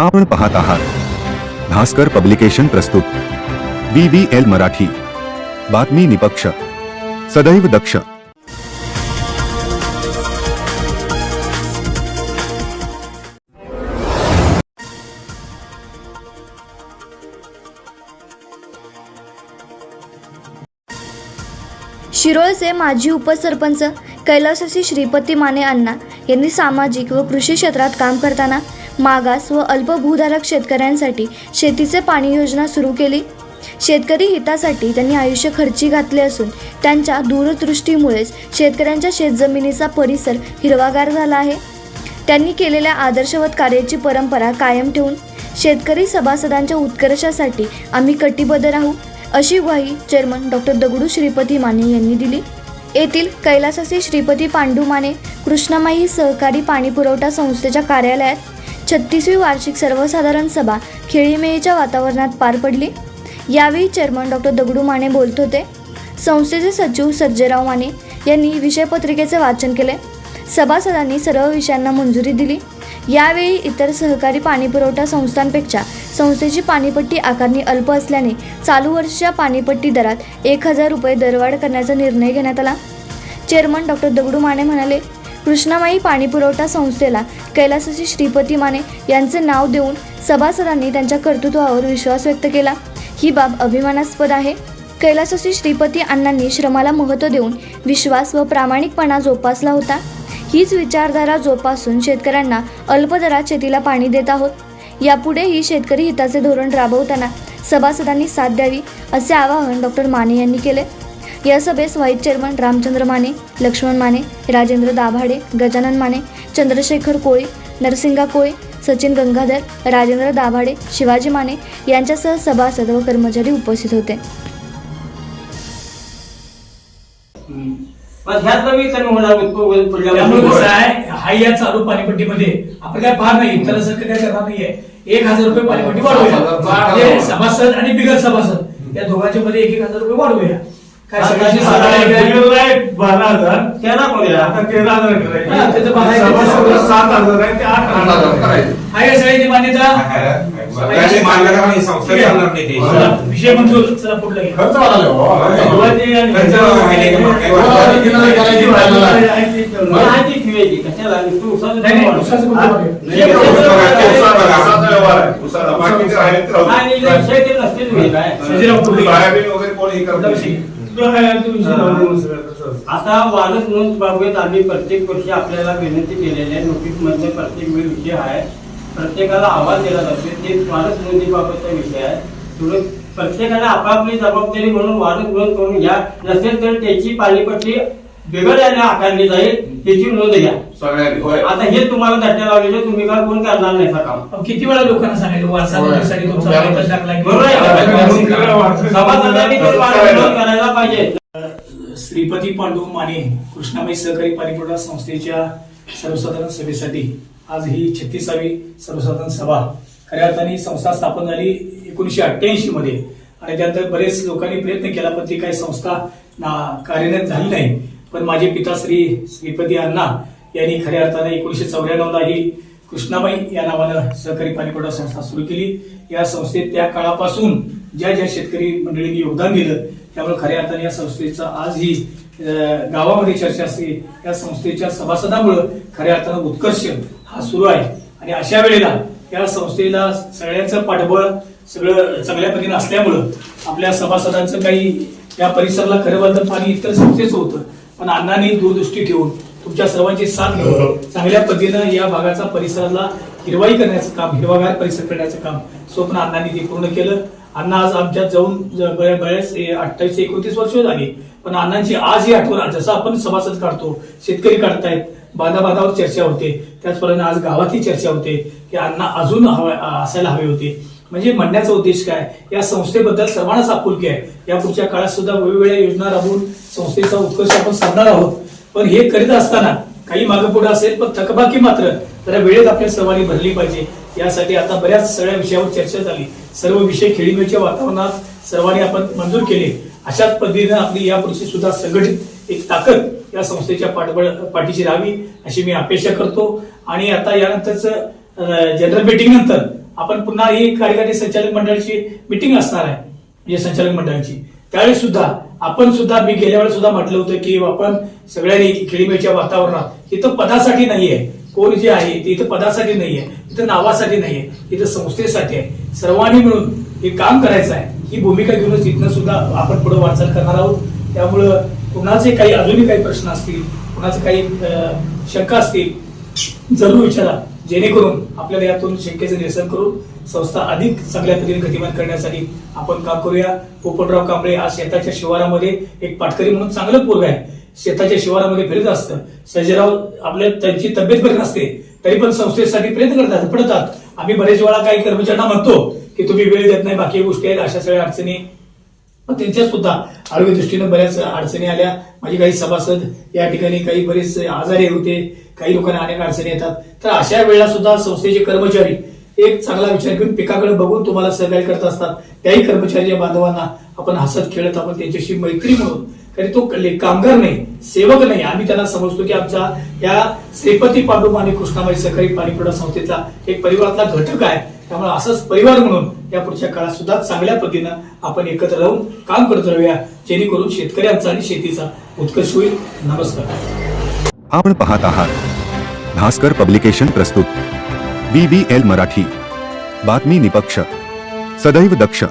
आपण पाहत आहात. भास्कर पब्लिकेशन प्रस्तुत. B B L Marathi. बातमी निपक्ष. सदैव दक्ष. शिरोळचे माजी उपसरपंच कैलासासी श्रीपती माने अण्णा यांनी सामाजिक व कृषी क्षेत्रात काम करताना मागास व अल्पभूधारक शेतकऱ्यांसाठी शेतीचे पाणी योजना सुरू केली. शेतकरी हितासाठी त्यांनी आयुष्य खर्ची घातले असून त्यांच्या दूरदृष्टीमुळेच शेतकऱ्यांच्या शेतजमिनीचा परिसर हिरवागार झाला आहे. त्यांनी केलेल्या आदर्शवत कार्याची परंपरा कायम ठेवून शेतकरी सभासदांच्या उत्कर्षासाठी आम्ही कटिबद्ध राहू अशी ग्वाही चेअरमन डॉक्टर दगडू श्रीपती माने यांनी दिली. येथील कैलासाचे श्रीपती पांडू माने कृष्णामाई सहकारी पाणी पुरवठा संस्थेच्या कार्यालयात छत्तीसवी वार्षिक सर्वसाधारण सभा खेळीमेळीच्या वातावरणात पार पडली. यावेळी चेअरमन डॉक्टर दगडू माने बोलत होते. संस्थेचे सचिव सर्जेराव माने यांनी विषयपत्रिकेचे वाचन केले. सभासदांनी सर्व विषयांना मंजुरी दिली. यावेळी इतर सहकारी पाणीपुरवठा संस्थांपेक्षा संस्थेची पाणीपट्टी आकारणी अल्प असल्याने चालू वर्षाच्या पाणीपट्टी दरात एक हजार रुपये दरवाढ करण्याचा निर्णय घेण्यात आला. चेअरमन डॉक्टर दगडू माने म्हणाले कृष्णामाई पाणीपुरवठा संस्थेला कैलासाची श्रीपती माने यांचे नाव देऊन सभासदांनी त्यांच्या कर्तृत्वावर विश्वास व्यक्त केला. ही बाब अभिमानास्पद आहे. कैलासाची श्रीपती अण्णांनी श्रमाला महत्त्व देऊन विश्वास व प्रामाणिकपणा जोपासला होता. हीच विचारधारा जोपासून शेतकऱ्यांना अल्पदरात शेतीला पाणी देत आहोत. यापुढेही शेतकरी हिताचे धोरण राबवताना सभासदांनी साथ द्यावी असे आवाहन डॉक्टर माने यांनी केले. या सभेस व्हाईस चेअरमन रामचंद्र माने लक्ष्मण माने राजेंद्र दाभाडे गजानन माने चंद्रशेखर कोळी नरसिंगा कोळी सचिन गंगाधर राजेंद्र दाभाडे शिवाजी माने यांच्यासह सभासद व कर्मचारी उपस्थित होते. हा या चालू पाणीपट्टीमध्ये. आपण काय पाहत नाही इतर सारखं काय करणार नाहीये. एक हजार रुपये पाणीपट्टी वाढवूया. सभासद आणि बिगर सभासद. या दोघांच्या मध्ये एक एक हजार रुपये वाढवूया. काय सगळ्यांची बारा हजार त्याला करूया. आता तेरा हजार करायचे. हा, त्याचं. सभासद सात हजार आहे ते आठ हजार आहे. आहे का सगळ्यांची मान्यता संस्था चालणार नाही ते. विषय मंजूर चला पुढलं घे. खर्च वाढायला हो. माहिती ठेवायची कशाला तू उसाचं नाही, नाही, हे. उसाचा व्यवहार आहे. बाकीचे तर राहू दे. शेती नसते तुम्ही काय. सोयाबीन वगैरे कोणी हे करत नाही. आता वाढत नोंद बाबतीत आम्ही प्रत्येक वर्षी आपल्याला विनंती केलेली आहे नोटीस मधले प्रत्येक वेळ विषय आहे प्रत्येकाला आवाज दिला जातो. ते वाढत नोंदीबाबतचा विषय आहे थोडं प्रत्येकाने आपापली जबाबदारी म्हणून नोंद करून घ्या. नसेल तर त्याची पाणीपट्टी बिघडल्याने आकारली जाईल त्याची नोंद घ्या. आता हे तुम्हाला धट्ट्या लावलेले तुम्ही काय कोण करणार नाही काम? किती वेळा लोकांना बरोबर नोंद करायला पाहिजे. श्रीपती पांडू माने कृष्णाबाई सहकारी पाणीपुरवठा संस्थेच्या सर्वसाधारण सभेसाठी आज ही छत्तीसावी सर्वसाधारण सभा. खऱ्या अर्थाने संस्था स्थापन झाली एकोणीसशे अठ्ठ्याऐंशी मध्ये. आणि त्यानंतर बरेच लोकांनी प्रयत्न केला पण ती काही संस्था ना- कार्यरत झाली नाही. पण माझे पिता श्री श्रीपती अण्णा यांनी खऱ्या अर्थाने एकोणीशे चौऱ्याण्णवला ही कृष्णाबाई या नावानं सहकारी पाणीपुरवठा संस्था सुरू केली. या संस्थेत त्या काळापासून ज्या ज्या शेतकरी मंडळींनी योगदान दिलं त्यामुळे खऱ्या अर्थाने या संस्थेचा आज ही गावामध्ये चर्चा असते. या संस्थेच्या सभासदामुळं खऱ्या अर्थानं उत्कर्ष हा सुरू आहे. आणि अशा वेळेला या संस्थेला सगळ्यांचं पाठबळ सगळं चांगल्या पद्धतीने असल्यामुळं आपल्या सभासदांचं काही या परिसराला खरं बोलतं पाणी इतर संस्थेचं होतं. पण अण्णांनी दूरदृष्टी ठेवून तुमच्या सर्वांची साथ घेऊन चांगल्या पद्धतीनं या भागाचा परिसराला हिरवाई करण्याचं काम हिरवागार परिसर करण्याचं काम स्वप्न अण्णांनी ते पूर्ण केलं. अण्णा आज आमच्यात जाऊन बऱ्याच अठ्ठावीस एकोणतीस वर्ष झाली. पण अण्णांची आज ही आठवण जसं आपण सभासद काढतो शेतकरी काढतायत बांधाबाधावर चर्चा होते. त्याचप्रमाणे आज गावातही चर्चा होते की अण्णा अजून हवा असायला हवे होते. म्हणजे म्हणण्याचा उद्देश काय? या संस्थेबद्दल सर्वांनाच आपुलकी आहे. या पुढच्या काळात सुद्धा वेगवेगळ्या योजना राबवून संस्थेचा उत्कर्ष आपण साधणार आहोत. पण हे करीत असताना काही मागे पुढे असेल पण थकबाकी मात्र जरा वेळेत आपल्या सर्वांनी भरली पाहिजे. यासाठी आता बऱ्याच सगळ्या विषयावर चर्चा झाली. सर्व विषय खेळीमेळीच्या वातावरणात सर्वांनी आपण मंजूर केले. अशाच पद्धतीनं आपली यापुढची सुद्धा संघटित एक ताकद या संस्थेच्या पाठबळ पाठीशी राहावी अशी मी अपेक्षा करतो. आणि आता यानंतरच जनरल मिटिंग नंतर आपण पुन्हा ही कार्यकारी संचालक मंडळाची मिटिंग असणार आहे. म्हणजे संचालक मंडळाची. त्यावेळी सुद्धा आपण सुद्धा मी गेल्या वेळेस सुद्धा म्हटलं होतं की आपण सगळ्यांनी खेळीमेळीच्या वातावरणात इथं पदासाठी नाहीये. कोण जे आहे ते इथं पदासाठी नाहीये इथं नावासाठी नाहीये इथं संस्थेसाठी आहे. सर्वांनी मिळून हे काम करायचं आहे. ही भूमिका घेऊनच इथनं सुद्धा आपण पुढे वाटचाल करणार आहोत. त्यामुळं कुणाचे काही अजूनही काही प्रश्न असतील कुणाचे काही शंका असतील जरूर विचारा. जेणेकरून आपल्याला यातून शंकेचं निरसन करून संस्था अधिक चांगल्या पद्धतीने गतिमान करण्यासाठी आपण काम करूया. पोपटराव कांबळे आज शेताच्या शिवारामध्ये एक पाटकरी म्हणून चांगलं पोरग आहे. शेताच्या शिवारामध्ये फिरत असतं. सजराव आपल्या त्यांची तब्येत बरी नसते तरी पण संस्थेसाठी प्रयत्न करतात पडतात. आम्ही बरेच वेळा काही कर्मचाऱ्यांना म्हणतो की तुम्ही वेळ देत नाही बाकी गोष्टी आहेत अशा सगळ्या अडचणी. मग त्यांच्या सुद्धा आरोग्य दृष्टीनं बऱ्याच अडचणी आल्या. माझे काही सभासद या ठिकाणी काही बरेच आजारी होते काही लोकांना अनेक अडचणी येतात. तर अशा वेळेला सुद्धा संस्थेचे कर्मचारी एक चांगला विचार घेऊन पिकाकडे बघून तुम्हाला सहकार्य करत असतात. त्याही कर्मचारी बांधवांना आपण हसत खेळत आपण त्यांच्याशी मैत्री म्हणून तरी तो कामगार नाही सेवक नाही. आम्ही त्यांना समजतो की आमचा या श्रीपती पांडू आणि कृष्णाबाई सहकारी पाणीपुरा संस्थेचा एक परिवारातला घटक आहे. त्यामुळे असंच परिवार म्हणून या पुढच्या काळात सुद्धा चांगल्या पद्धतीनं आपण एकत्र राहून काम करत राहूया जेणेकरून शेतकऱ्यांचा आणि शेतीचा उत्कर्ष होईल. नमस्कार. आपण पाहत आहात भास्कर पब्लिकेशन प्रस्तुत बी बी एल मराठी बातमी निपक्ष सदैव दक्ष.